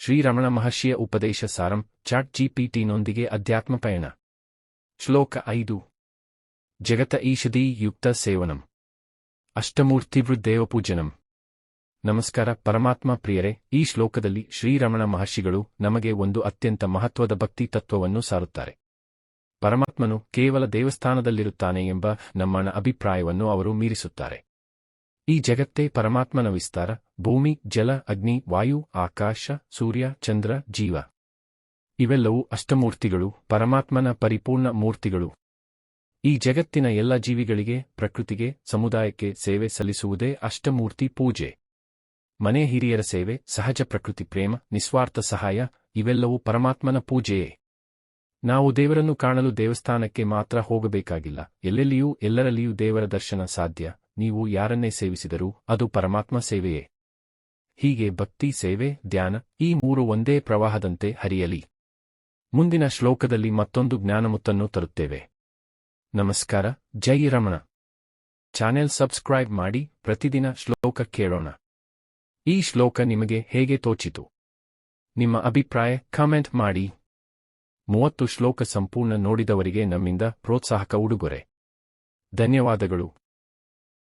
ಶ್ರೀರಮಣ ಮಹರ್ಷಿಯ ಉಪದೇಶ ಸಾರಂ ಚಾಟ್ ಜಿಪಿಟಿನೊಂದಿಗೆ ಅಧ್ಯಾತ್ಮ ಪಯಣ. ಶ್ಲೋಕ ಐದು. ಜಗತ ಈಷಧಿ ಯುಕ್ತ ಸೇವನಂ. ಅಷ್ಟಮೂರ್ತಿವೃದ್ದೇವಪೂಜನಂ ನಮಸ್ಕಾರ ಪರಮಾತ್ಮ ಪ್ರಿಯರೇ, ಈ ಶ್ಲೋಕದಲ್ಲಿ ಶ್ರೀರಮಣ ಮಹರ್ಷಿಗಳು ನಮಗೆ ಒಂದು ಅತ್ಯಂತ ಮಹತ್ವದ ಭಕ್ತಿ ತತ್ವವನ್ನು ಸಾರುತ್ತಾರೆ. ಪರಮಾತ್ಮನು ಕೇವಲ ದೇವಸ್ಥಾನದಲ್ಲಿರುತ್ತಾನೆ ಎಂಬ ನಮ್ಮನ ಅಭಿಪ್ರಾಯವನ್ನು ಅವರು ಮೀರಿಸುತ್ತಾರೆ. ಈ ಜಗತ್ತೇ ಪರಮಾತ್ಮನ ವಿಸ್ತಾರ ಭೂಮಿ, ಜಲ, ಅಗ್ನಿ, ವಾಯು, ಆಕಾಶ, ಸೂರ್ಯ, ಚಂದ್ರ, ಜೀವ. ಇವೆಲ್ಲವೂ ಅಷ್ಟಮೂರ್ತಿಗಳು, ಪರಮಾತ್ಮನ ಪರಿಪೂರ್ಣ ಮೂರ್ತಿಗಳು. ಈ ಜಗತ್ತಿನ ಎಲ್ಲ ಜೀವಿಗಳಿಗೆ, ಪ್ರಕೃತಿಗೆ, ಸಮುದಾಯಕ್ಕೆ ಸೇವೆ ಸಲ್ಲಿಸುವುದೇ ಅಷ್ಟಮೂರ್ತಿ ಪೂಜೆ. ಮನೆ ಹಿರಿಯರ ಸೇವೆ, ಸಹಜ ಪ್ರಕೃತಿ ಪ್ರೇಮ, ನಿಸ್ವಾರ್ಥ ಸಹಾಯ, ಇವೆಲ್ಲವೂ ಪರಮಾತ್ಮನ ಪೂಜೆಯೇ. ನಾವು ದೇವರನ್ನು ಕಾಣಲು ದೇವಸ್ಥಾನಕ್ಕೆ ಮಾತ್ರ ಹೋಗಬೇಕಾಗಿಲ್ಲ. ಎಲ್ಲೆಲ್ಲಿಯೂ, ಎಲ್ಲರಲ್ಲಿಯೂ ದೇವರ ದರ್ಶನ ಸಾಧ್ಯ. ನೀವು ಯಾರನ್ನೇ ಸೇವಿಸಿದರೂ ಅದು ಪರಮಾತ್ಮ ಸೇವೆಯೇ. ಹೀಗೆ ಭಕ್ತಿ, ಸೇವೆ, ಧ್ಯಾನ ಈ ಮೂರು ಒಂದೇ ಪ್ರವಾಹದಂತೆ ಹರಿಯಲಿ. ಮುಂದಿನ ಶ್ಲೋಕದಲ್ಲಿ ಮತ್ತೊಂದು ಜ್ಞಾನಮುತ್ತನ್ನು ತರುತ್ತೇವೆ. ನಮಸ್ಕಾರ, ಜೈ ರಮಣ. ಚಾನೆಲ್ ಸಬ್ಸ್ಕ್ರೈಬ್ ಮಾಡಿ, ಪ್ರತಿದಿನ ಶ್ಲೋಕ ಕೇಳೋಣ. ಈ ಶ್ಲೋಕ ನಿಮಗೆ ಹೇಗೆ ತೋಚಿತು? ನಿಮ್ಮ ಅಭಿಪ್ರಾಯ ಕಾಮೆಂಟ್ ಮಾಡಿ. ಮೂವತ್ತು ಶ್ಲೋಕ ಸಂಪೂರ್ಣ ನೋಡಿದವರಿಗೆ ನಮ್ಮಿಂದ ಪ್ರೋತ್ಸಾಹಕ ಉಡುಗೊರೆ. ಧನ್ಯವಾದಗಳು.